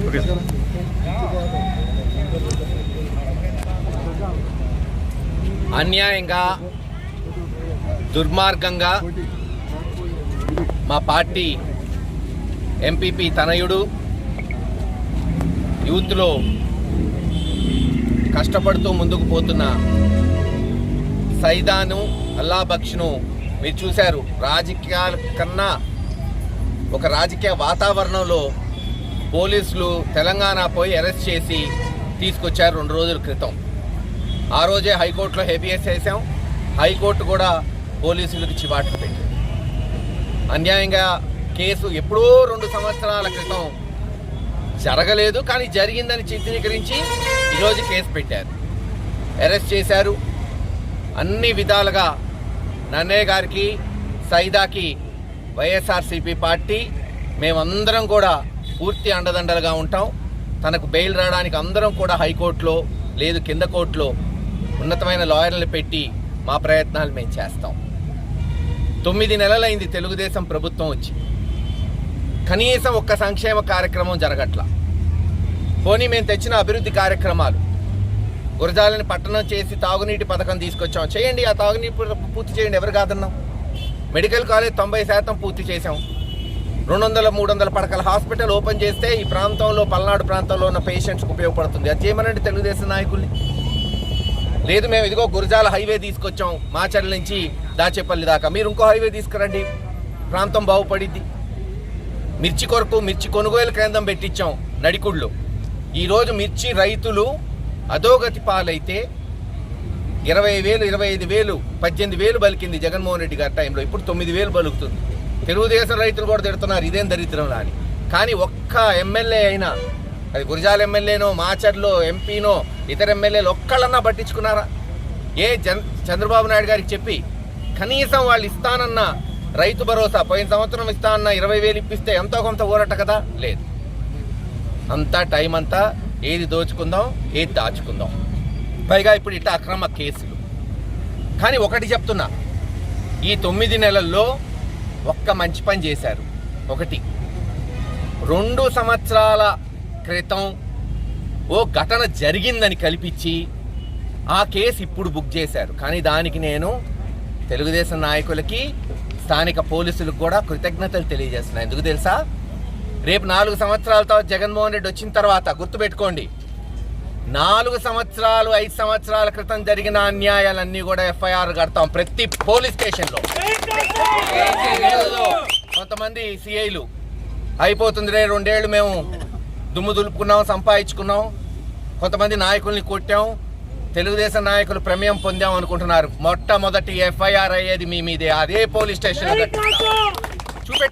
Okay. అన్యాయంగా దుర్మార్గంగా మా పార్టీ ఎంపీపీ తనయుడు యూత్లో కష్టపడుతూ ముందుకు పోతున్న సైదాను అల్లాబక్షను మీరు చూశారు రాజకీయాల కన్నా ఒక రాజకీయ వాతావరణంలో పోలీసులు తెలంగాణ పోయి అరెస్ట్ చేసి తీసుకొచ్చారు రెండు రోజుల క్రితం. ఆ రోజే హైకోర్టులో హెబియస్ చేశాం. హైకోర్టు కూడా పోలీసులకు చివాట్లు పెట్టింది. అన్యాయంగా కేసు ఎప్పుడో రెండు సంవత్సరాల క్రితం జరగలేదు కానీ జరిగిందని చిత్రీకరించి ఈరోజు కేసు పెట్టారు. అరెస్ట్ చేశారు. అన్ని విధాలుగా నన్నయ్య గారికి సైదాకి వైఎస్ఆర్సీపీ పార్టీ మేమందరం కూడా పూర్తి అండదండలుగా ఉంటాం. తనకు బెయిల్ రావడానికి అందరం కూడా హైకోర్టులో లేదు కింద కోర్టులో ఉన్నతమైన లాయర్లు పెట్టి మా ప్రయత్నాలు మేము చేస్తాం. తొమ్మిది నెలలైంది తెలుగుదేశం ప్రభుత్వం వచ్చి. కనీసం ఒక్క సంక్షేమ కార్యక్రమం జరగట్ల. పోనీ మేము తెచ్చిన అభివృద్ధి కార్యక్రమాలు గురజాలని పట్టణం చేసి తాగునీటి పథకం తీసుకొచ్చాం. చేయండి ఆ తాగునీటి పూర్తి చేయండి. ఎవరు కాదన్నాం? మెడికల్ కాలేజ్ తొంభై శాతం పూర్తి చేసాం రెండు వందల మూడు వందల పడకల హాస్పిటల్ ఓపెన్ చేస్తే ఈ ప్రాంతంలో పల్నాడు ప్రాంతంలో ఉన్న పేషెంట్స్కి ఉపయోగపడుతుంది. అది చేయమనండి తెలుగుదేశం నాయకుల్ని. లేదు మేము ఇదిగో గురజాల హైవే తీసుకొచ్చాం. మాచర్ల నుంచి దాచేపల్లి దాకా. మీరు ఇంకో హైవే తీసుకురండి. ప్రాంతం బాగుపడిద్ది. మిర్చి కొరకు మిర్చి కొనుగోలు కేంద్రం పెట్టించాం నడికుళ్ళు. ఈరోజు మిర్చి రైతులు అధోగతి పాలైతే ఇరవై వేలు ఇరవై ఐదు వేలు పద్దెనిమిది వేలు బలికింది జగన్మోహన్ రెడ్డి గారి టైంలో. ఇప్పుడు తొమ్మిది వేలు బలుకుతుంది. తెలుగుదేశం రైతులు కూడా తిడుతున్నారు ఇదేం దరిద్రం అని. కానీ ఒక్క ఎమ్మెల్యే అయినా అది గురజాల ఎమ్మెల్యేనో మాచర్లో ఎంపీనో ఇతర ఎమ్మెల్యేలు ఒక్కళ్ళన్నా పట్టించుకున్నారా? ఏ జన్ చంద్రబాబు నాయుడు గారికి చెప్పి కనీసం వాళ్ళు ఇస్తానన్న రైతు భరోసా పోయిన సంవత్సరం ఇస్తానన్న ఇరవై వేలు ఇప్పిస్తే ఎంతో కొంత ఊరట కదా? లేదు. అంతా టైం అంతా ఏది దోచుకుందాం ఏది దాచుకుందాం. పైగా ఇప్పుడు ఇట్లా అక్రమ కేసులు. కానీ ఒకటి చెప్తున్నా ఈ తొమ్మిది నెలల్లో ఒక్క మంచి పని చేశారు. ఒకటి రెండు సంవత్సరాల క్రితం ఓ ఘటన జరిగిందని కల్పించి ఆ కేసు ఇప్పుడు బుక్ చేశారు. కానీ దానికి నేను తెలుగుదేశం నాయకులకి స్థానిక పోలీసులకు కూడా కృతజ్ఞతలు తెలియజేస్తున్నాను ఎందుకు తెలుసా? రేపు నాలుగు సంవత్సరాల తర్వాత జగన్మోహన్ రెడ్డి వచ్చిన తర్వాత గుర్తుపెట్టుకోండి. నాలుగు సంవత్సరాలు ఐదు సంవత్సరాల క్రితం జరిగిన అన్యాయాలన్నీ కూడా ఎఫ్ఐఆర్ కడతాం ప్రతి పోలీస్ స్టేషన్లో. కొంతమంది సిఐలు అయిపోతుంది రే రెండేళ్ళు మేము దుమ్ము దులుపుకున్నాం సంపాదించుకున్నాం. కొంతమంది నాయకుల్ని కొట్టాం. తెలుగుదేశం నాయకులు ప్రమేయం పొందాం అనుకుంటున్నారు. మొట్టమొదటి ఎఫ్ఐఆర్ అయ్యేది మీ మీదే అదే పోలీస్ స్టేషన్ చూపెట్టి